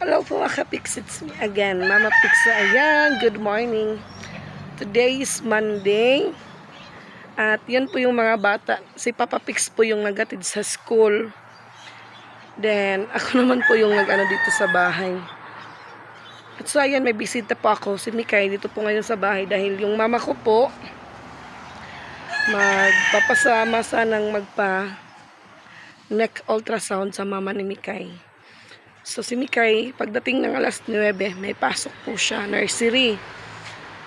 Hello po mga kapix, it's me again, Mama Pixa. Ayan, good morning. Today is Monday. At yan po yung mga bata. Si Papa Pix po yung nagatid sa school. Then, ako naman po yung nag-ano dito sa bahay. At so, ayan, may bisita po ako. Si Mikay dito po ngayon sa bahay dahil yung mama ko po magpapasama sanang magpa neck ultrasound sa mama ni Mikay. So si Mikay, pagdating ng alas 9, may pasok po siya, nursery.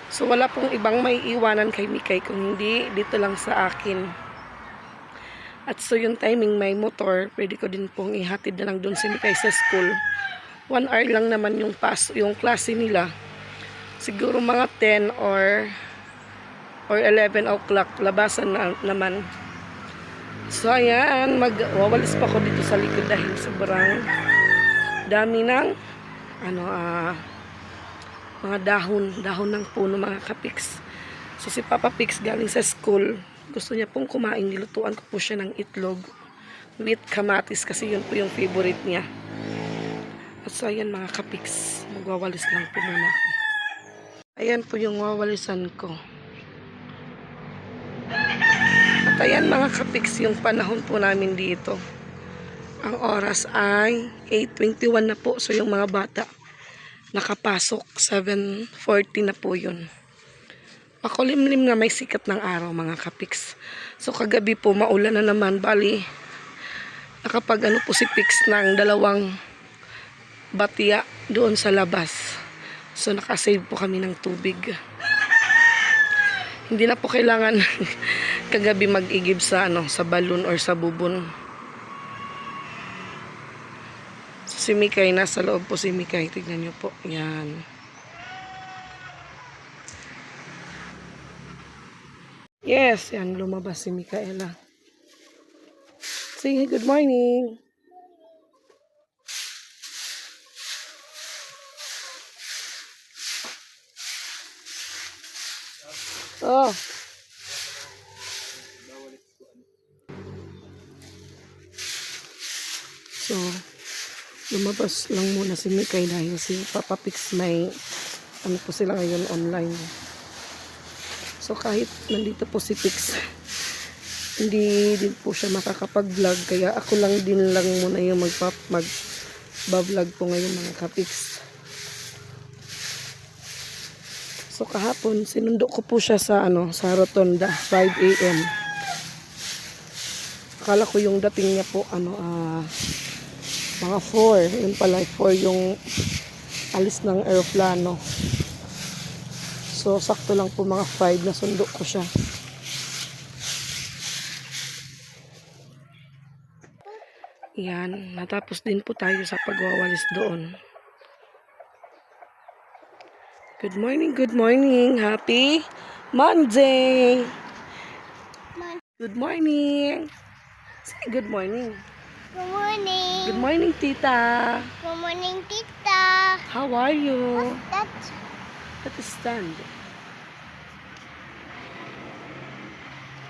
So wala pong ibang may iwanan kay Mikay kung hindi dito lang sa akin. At so yung timing may motor, pwede ko din pong ihatid na lang doon si Mikay sa school. One hour lang naman yung pas, yung klase nila. Siguro mga 10 or or 11 o'clock labasan na, naman. So ayan, magwawalis pa ako dito sa likod dahil sobrang dami ng ano ah mga dahon, dahon ng puno mga kapiks. So si Papa Pix galing sa school, gusto niya pong kumain, nilutuan ko po siya ng itlog with kamatis kasi yun po yung favorite niya. At so ayan mga kapiks, magwawalis lang po muna ako. Ayan po yung wawalisan ko. At ayan mga kapiks, yung panahon po namin dito. Ang oras ay 8.21 na po. So yung mga bata nakapasok, 7.40 na po yun. Makulimlim na may sikat ng araw mga kapiks. So kagabi po maulan na naman. Bali, nakapag ano po si Pix ng dalawang batya doon sa labas. So nakasave po kami ng tubig. Hindi na po kailangan kagabi mag-igib sa ano sa balon or sa bubon. So, si Mikay nasa loob po si Mikay. Tignan niyo po. Yan. Yes, yan lumabas si Mikaela. Say good morning. Oh. So, lumabas lang muna si Mikay dahil si Papa Pix may ano po sila ngayon online. So, kahit nandito po si Pix, hindi din po siya makakapag-vlog. Kaya ako lang din lang muna yung magpa, mag vlog po ngayon mga kapix. So kahapon, sinundo ko po siya sa ano, sa Rotonda, 5 a.m. Akala ko yung dating niya po ano ah mga 4, yun pala 4 yung alis ng aeroplano. So sakto lang po mga 5 na sundo ko siya. Yan, natapos din po tayo sa pagwawalis doon. Good morning, good morning. Happy Monday. Good morning. Say good morning. Good morning. Good morning, tita. Good morning, Tita. How are you? That's Let us stand.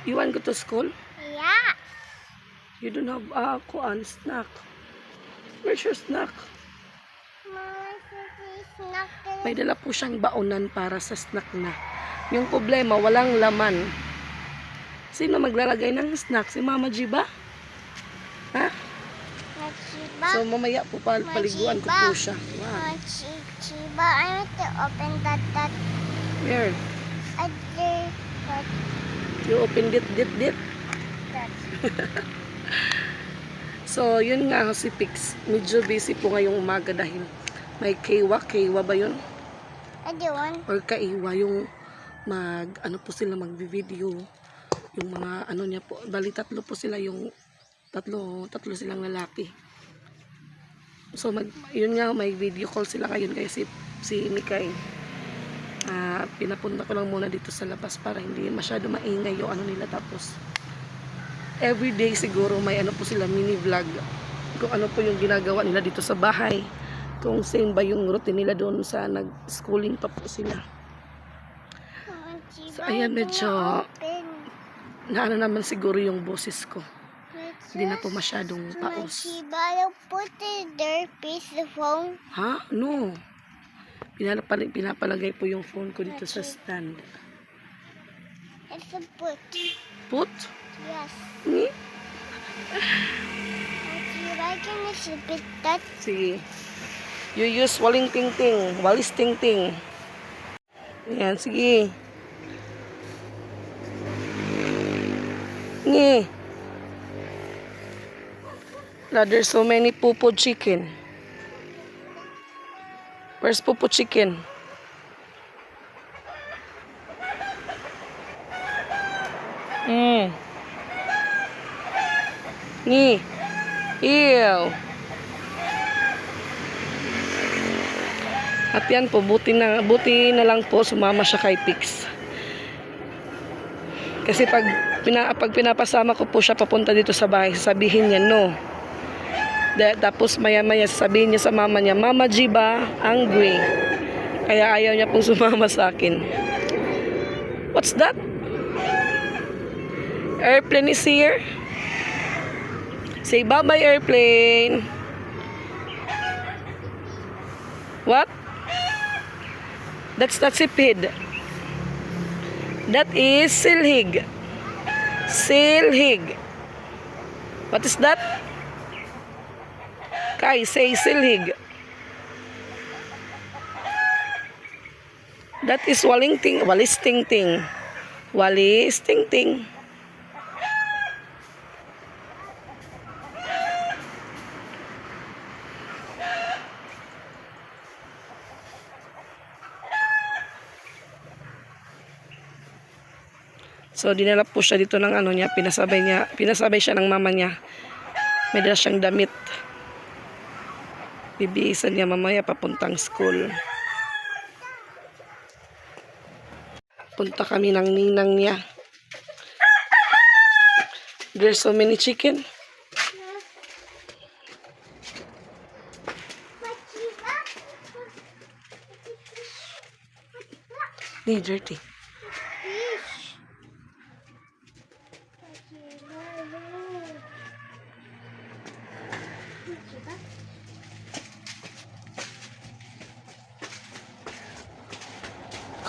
You want to go to school? yeah. You don't have uh, kuan snack. Where's your snack? May dala po siyang baonan para sa snack na. Yung problema, walang laman. Sino maglalagay ng snack? Si Mama G ba? Ha? So mamaya po pal paliguan ko po siya. Wow. Machiba. I want to open that that Where? other that You open dit dit dit. that. So yun nga si Pix. Medyo busy po ngayong umaga dahil may keiwa. Keiwa ba yun? One. Or kaiwa yung mag ano po sila magvi-video yung mga ano niya po bali tatlo po sila yung tatlo tatlo silang lalaki so mag yun nga may video call sila ngayon kay si si Mikay ah pinapunta ko lang muna dito sa labas para hindi masyado maingay yung ano nila tapos everyday siguro may ano po sila mini vlog kung ano po yung ginagawa nila dito sa bahay kung same ba yung routine nila doon sa nag-schooling pa po sila. So, ayan, medyo- Open. na ano naman siguro yung boses ko Hindi na po masyadong paos. Put it there, piece the phone. Ha? No. Pinapal pinapalagay po yung phone ko dito sa stand. It's a put. Put? Yes. Ni? Shiba, can you repeat that? Sige. You use waling ting-ting. Walis ting-ting. Yan, sige. Ngi. Na, there's so many pupo chicken. Where's pupo chicken? Mm. Ngi. Ew. At yan po, buti na, buti na lang po sumama siya kay Pix. Kasi pag, pina, pag pinapasama ko po siya papunta dito sa bahay, sabihin niya no. Da, tapos maya maya sabihin niya sa mama niya, Mama G ba? Angry. Kaya ayaw niya pong sumama sa akin. What's that? Airplane is here. Say bye-bye airplane. What? That's not sipid. That is silhig. Silhig. What is that? Kai, say silhig. That is waling ting, walis ting ting. Walis ting ting. So dinala po siya dito ng ano niya, pinasabay niya, pinasabay siya ng mama niya. May dala siyang damit. Bibiisan niya mamaya papuntang school. Punta kami ng ninang niya. There's so many chicken. Ni dirty.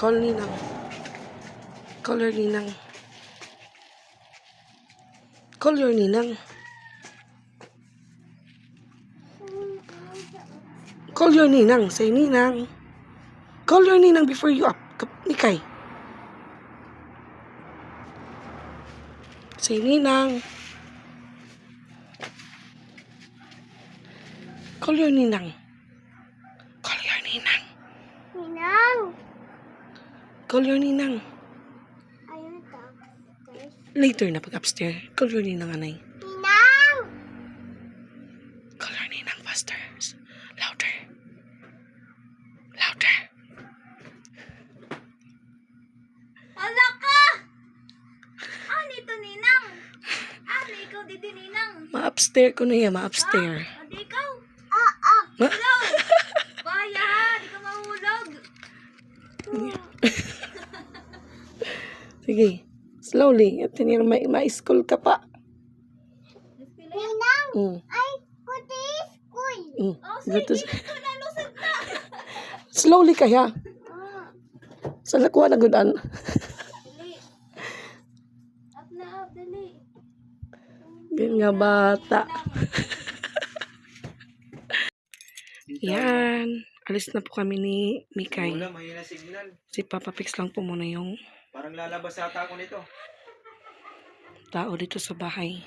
Call Ninang. Call your Ninang. Call your Ninang. Call your Ninang. Say Ninang. Call your Ninang before you up. Nikay. Say Ninang. Call your Ninang. Call your Ninang. Ninang. Call your Ninang. Want to upstairs. Later na pag upstairs. Call your Ninang, anay. Ninang. Call your Ninang faster. Louder. Louder. Wala ka! Ano ito, Ninang? Ano ikaw, dito, Ninang? Ma-upstairs ko na yan, ma-upstairs. Adi ikaw? Ah, ah. Ma Hello! Baya ha, di ka mahulog. Sige. Slowly. At tinir may ma-school ka pa. Ninang. Mm. I go to school. Mm. Oh, sige. Slowly kaya. Ah. Sa lakuha na gudan. Up na up, dali. Yan nga bata. Yan. Alis na po kami ni Mikay. Wala, mahina signal. Si Papa Fix lang po muna yung Parang lalabas ata ako nito. tao dito sa bahay.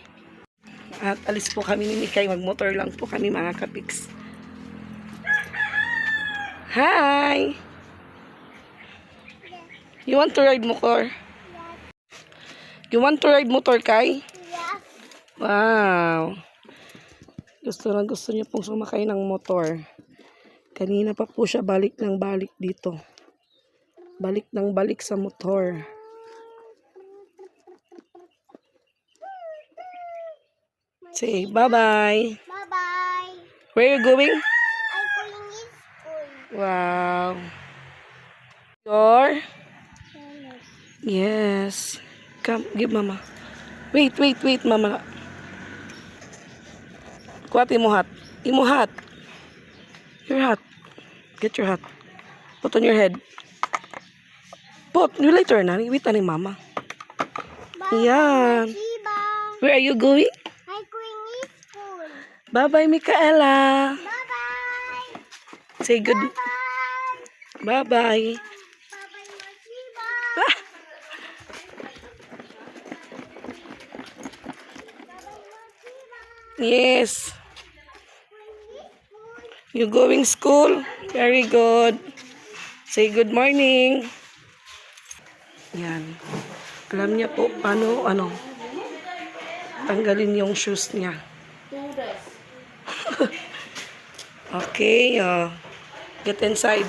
At alis po kami ni Mikay. Magmotor lang po kami mga kapix. Hi! You want to ride motor? You want to ride motor, Kai? Yes. Wow! Gusto na gusto niya pong sumakay ng motor. Kanina pa po siya balik ng balik dito. Balik ng balik sa motor. Say bye-bye. Bye-bye. Where you going? I'm going to school. Wow. Your? Yes. Come, give mama. Wait, wait, wait, mama. Kuhat imo hat. Imo hat. Your hat. Get your hat. Put on your head. Put. You later na. Wait na ni mama. Yan. Where are you going? I'm going to school. Bye-bye, Micaela. Bye-bye. Say good. Bye. Bye-bye. Bye-bye, Mochiba. Yes. You going school? Very good. Say good morning. Yan. Alam niya po paano, ano, tanggalin yung shoes niya. okay, uh, get inside.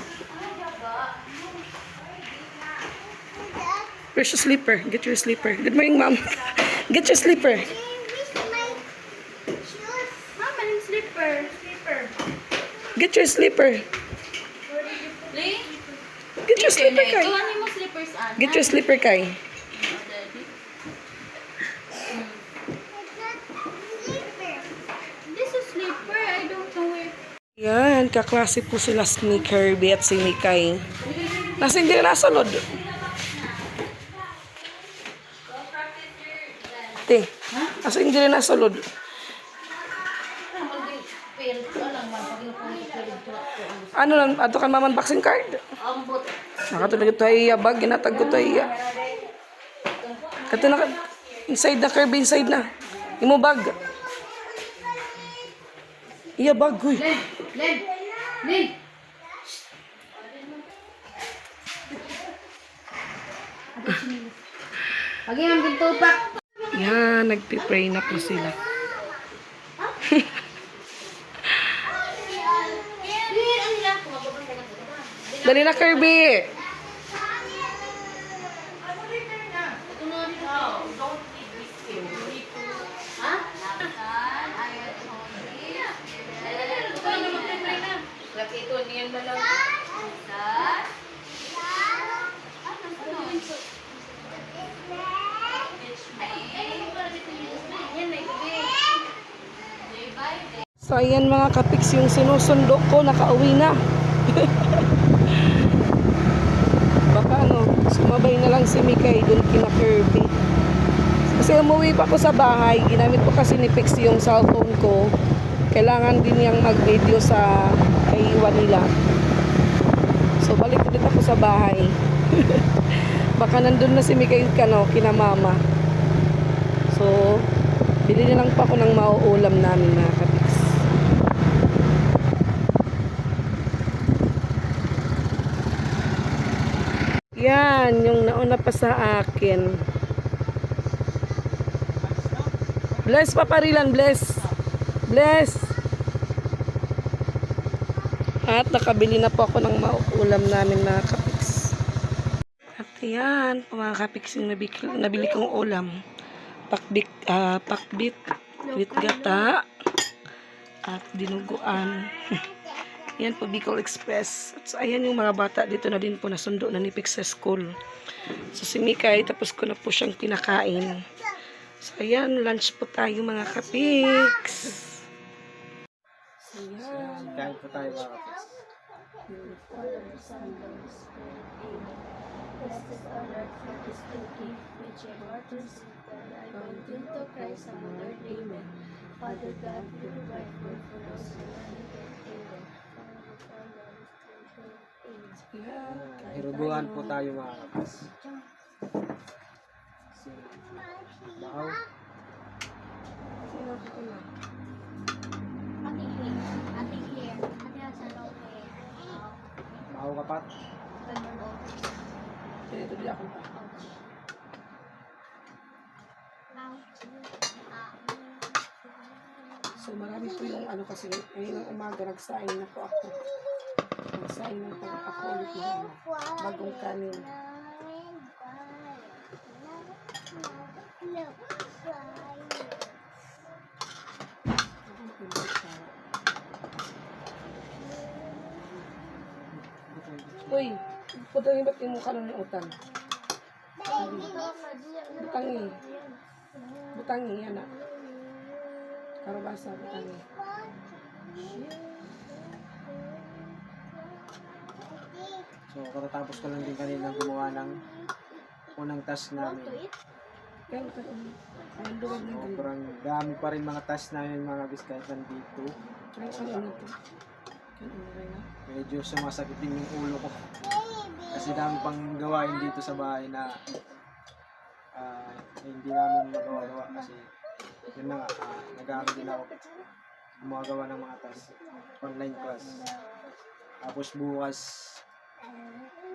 Where's your slipper? Get your slipper. Good morning, ma'am. Get your slipper. Slipper. Slipper. Get your slipper. Lee? Get your slipper. Get your slipper, Kai. Yan, kaklase po sila ni Kirby at si Mikay. Nasa hindi na nasunod. Te, nasa hindi na nasunod. Ano lang, ato kan maman boxing card? Ambot. Nakatulog ito ay bag, ginatag ko ito ay Kato na, inside na, Kirby, inside na. Imo bag. Iya bag, huy. Len! Len! Len! Lagi ang gintupak. Yan, nagpipray na po sila. Dali na, Kirby! Ito niyan na lang. So, ayan mga kapiks, yung sinusundo ko, nakauwi na. Baka ano, sumabay na lang si Mikay dun kina Kirby. Kasi umuwi pa ako sa bahay, ginamit ko kasi ni Pix yung cellphone ko. Kailangan din niyang mag-video sa kaiwan nila. So, balik ulit ako sa bahay. Baka nandun na si Mikay kano, kina mama. So, bili na lang pa ako ng mauulam namin mga kapiks. Yan, yung nauna pa sa akin. Bless, paparilan, bless. Bless. At nakabili na po ako ng mauulam namin mga kapiks. At yan, mga kapiks yung nabili, nabili kong ulam. Pakbit, ah, pakbit with gata at dinuguan. Yan po, Bicol Express. At so, ayan yung mga bata dito na din po nasundo na ni sa school. So, si Mikay, tapos ko na po siyang pinakain. So, ayan, lunch po tayo mga kapiks. So, ayan. Kain po tayo mga kapis. Ayan. Hiruguan po tayo mga kapis. Bahaw. Sino ko na? Bahaw kapat. Dito di ako. So marami po yung ano kasi ngayon ng umaga nagsaing na po ako. Na po ako ulit ano, bagong kanin. Uy, puto ni ba't yung mukha ng utang? Butangi. Butangi, yan na. Karabasa, butangi. So, katatapos ko lang din kanina gumawa ng unang task namin. Sobrang dami pa rin mga task namin mga bis kahit nandito. Medyo sumasakit din yung ulo ko. Kasi dami pang gawain dito sa bahay na ah, hindi namin magawa-gawa kasi yun na nga, ah, nag-aaral din ako gumagawa ng mga task online class. Tapos bukas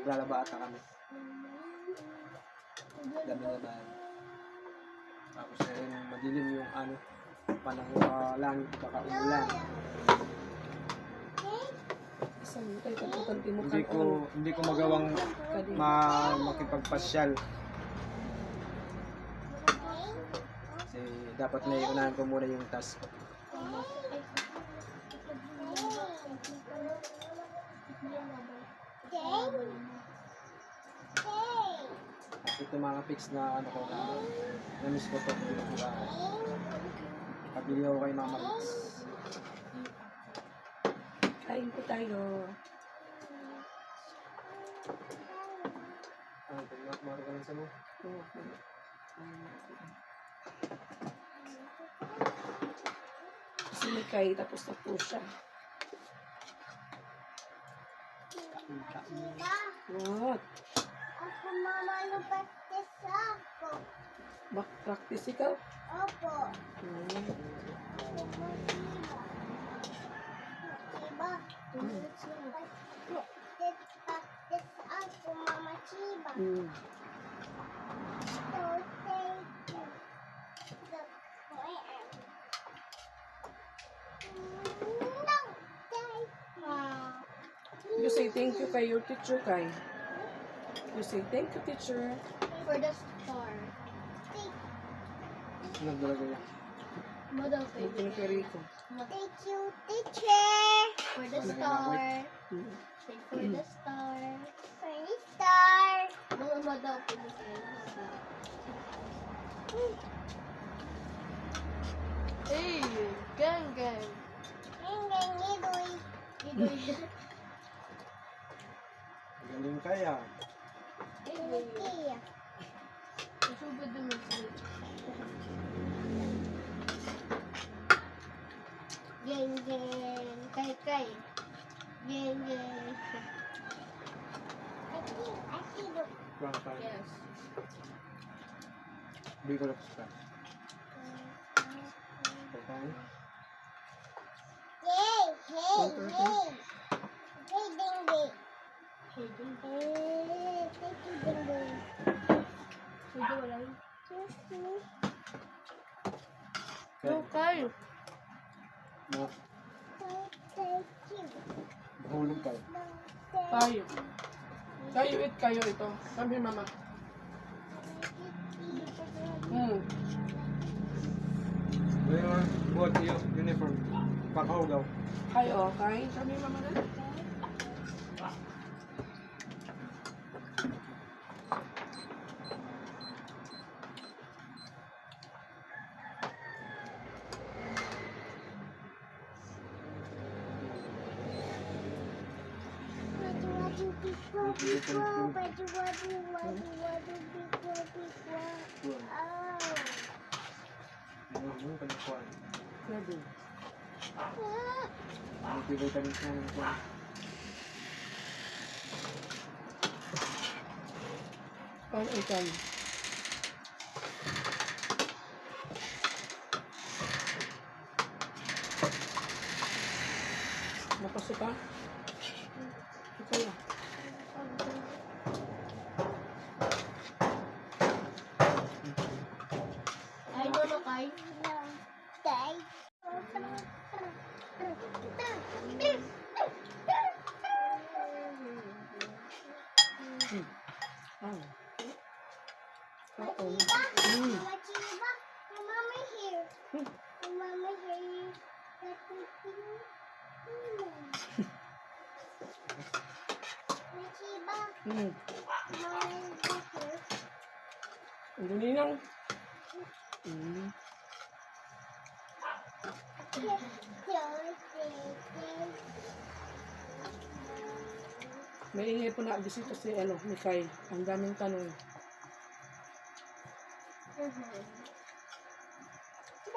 maglalaba ata kami. Dami na dahil. Tapos ngayon madilim yung ano, panahon uh, langit baka mo Hindi ko hindi ko magawang ma makipagpasyal. Kasi dapat na iunahan ko muna yung task ko. At ito mga pics na ano ko na na-miss ko to. Pabili ako kay Mama Pics. Kain po tayo. Ah, pag maro ka lang sa mo. Si Mikay, tapos na po siya. What? Ako mama lupatis ako. Back practice ikaw? Opo. Hmm. Chiba. Practice ako mama Chiba. Hmm. You say thank you kay your teacher kay. You say thank you teacher. For the star. Nagdalaga yan. Model Thank you kay Rico. Thank you, teacher. For the star. Say for the star. For the star. Mga model po ni Hey, gang gang. Ang gangidoy. Galing kaya. Geng geng. Kay kay. Geng geng. Aki, aki do. Kurang kaya. Yes. Bigay ko lang sa Pagkain. Yay, hey, hey. Hey. Hey, ding. Ding mahulog kayo. No, thank Tayo. Tayo eat kayo ito. Here mama. Hmm. Ngayon, buhat yung uniform. Pakahugaw. Hi. Come here mama na. Ready. Ah. Multivitamins na yung kuwan. Kain ikan. Napasok ka? Ikaw na. Ay, doon kay. Tay. Ah. Oo. Chiba, Mama Chiba, your mama here. Your mama here. Let me see. Mama Chiba, Hmm. mama is here. Ang ninang. Hmm. Here, here, May ingay po na bisita si ano, Mikay. Ang daming tanong.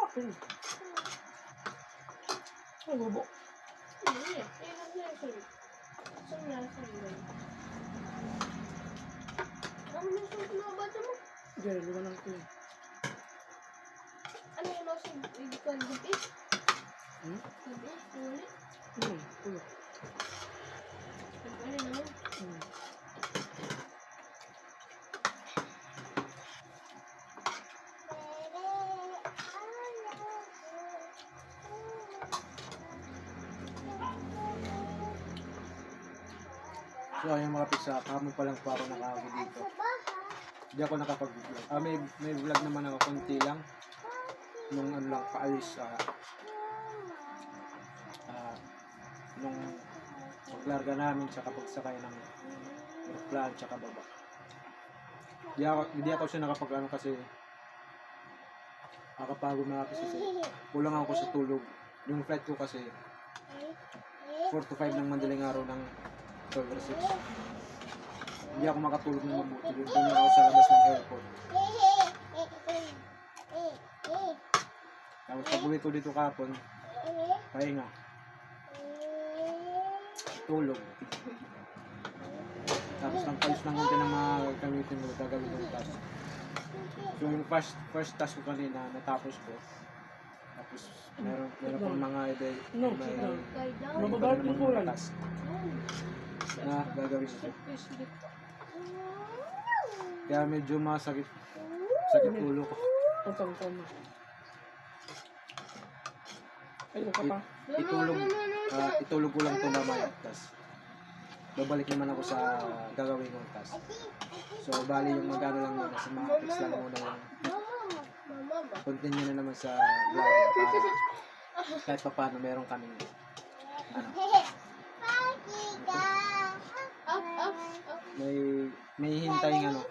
Bakit? Eh, ano na yun? Saan na sa iyo? Ano na sa pinabasa mo? Diyan, liwanag ko. Ano yung ibigkan gabi? Hmm? Gabi? Ulit? Hmm, ulo. So ayun mga pisa, kamo pa lang po ako dito. Hindi ako nakapag-vlog. Ah, may, may vlog naman ako, konti lang. Nung ano lang, paalis sa... ah, nung paglarga namin, tsaka pagsakay ng aeroplano, tsaka baba. Hindi ako, hindi ako siya nakapag ano kasi nakapagod na kasi kasi kulang ako sa tulog. Yung flight ko kasi 4 to 5 ng madaling araw ng 12 or 6. Hindi ako makatulog ng mabuti. Doon doon ako sa labas ng airport. Tapos pag uwi ko dito kapon, pahinga, tulog. Tapos ang palis ng konti ng mga gamitin mo, gagawin ng task. So yung first, first task ko kanina, natapos ko. Tapos meron, meron pang mga ide, No, may. Kay down. Mababalik yung kulang. task na gagawin ko. Kaya medyo masakit, sakit ulo ko. Utang ko na. Ayun ka pa. Itulog, ah, itulog ko lang ito mamaya. Tapos babalik naman ako sa gagawin kong task. So bali yung magano lang muna, sa mga tips lang muna continue na naman sa vlog para kahit pa paano meron kaming ano, may may hintayong ano,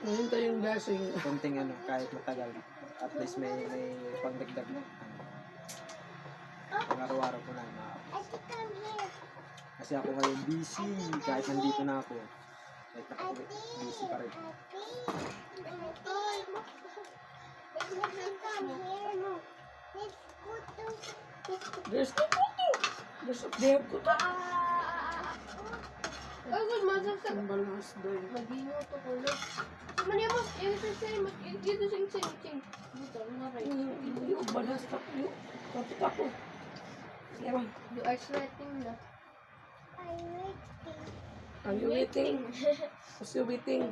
Ngayon tayo yung blessing. konting ano, kahit matagal. At least may may pangdagdag na ano, araw-araw ko na kasi ako ngayon busy kahit nandito na ako kahit nakauwi busy pa rin There's no kuto. There's they have kuto. Ay, good, masasag. Balas doon. Magino to kulot. Sama niya mo, yung sa sa'yo, dito sing sing sing. Dito, nga rin. Yung balas. Yung kapit ako. Yaman. You are sweating na. Are you waiting? Was you waiting?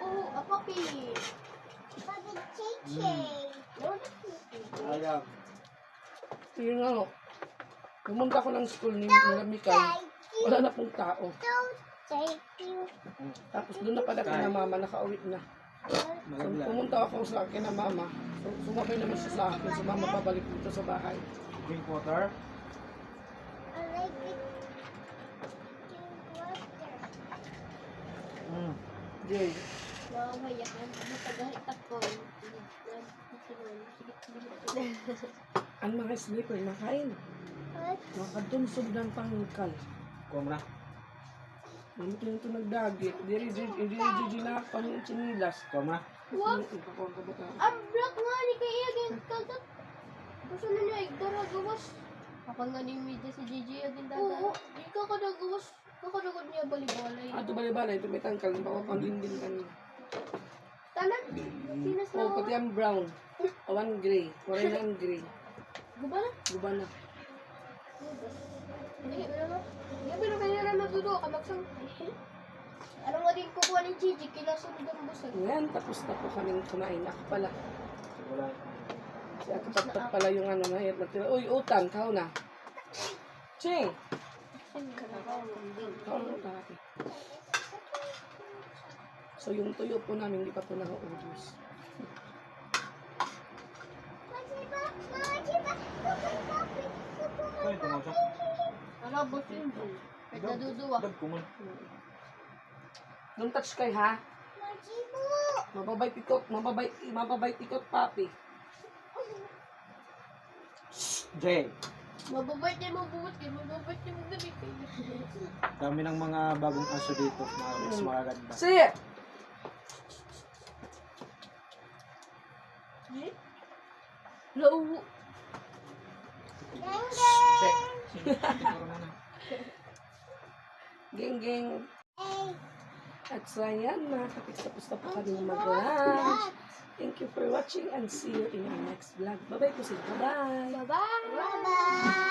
Oh, a puppy. No, Ayan. Yun nga no. Pumunta ko ng school ni Mila Mikay. Wala na pong tao. Tapos doon na pala kina mama, nakauwi na. So, pumunta ako sa akin na mama. So, sumabay naman siya sa akin. So, mama pabalik dito sa bahay. Drink water. Mm. Jay, Mamaya ka. Matagahitak ko. ang mga sleeper na kain. Makadunsog ng pangkal. Kuha mo na. Mamit lang ito nagdagit. Diri, diri, diri, diri na chinilas. Na. Wag. Ikakuha ka ba ka? Ang black nga ni kay Iagin kagat. Gusto na niya igdara gawas. Ako nga ni media si Gigi agin dada. Oo, di ka kada gawas. Kakadagod niya balibalay. Ah, ito bali-bali. Ito may tangkal. Mapapandindin ka niya. Tanan. Sinas na Oh, ako. pati ang brown. Awan gray. Waray na ang gray. Guba na. Guba na. Hindi, na. Hindi, pero kanya na magdudo ka magsang. Ano nga din kukuha ni Gigi? Kinasunod ang busag. Yan, tapos na po kaming kumain. Ako pala. Wala. Si tatap pala yung ano na hirap na tira. Uy, utang. Kao na. Ching! Kao na ate. So yung tuyo po namin, hindi pa po naka-ubos. Ay, tumasok. Ba yun? Nagdaduduwa. Dag ko man. Don't touch kay ha. Mababait ikot, mababait, mababait ikot papi. Jay, Mababait niya mabuhat kayo. Mababait niya magabi kayo. dami ng mga bagong aso dito. Mga mas magaganda. Sit! Lauho. Geng, geng. Hey, At so, ayan, nakatapos na po kami mag-lunch. Thank you for watching and see you in our next vlog. Bye-bye po sila. Bye-bye! Bye-bye! bye-bye.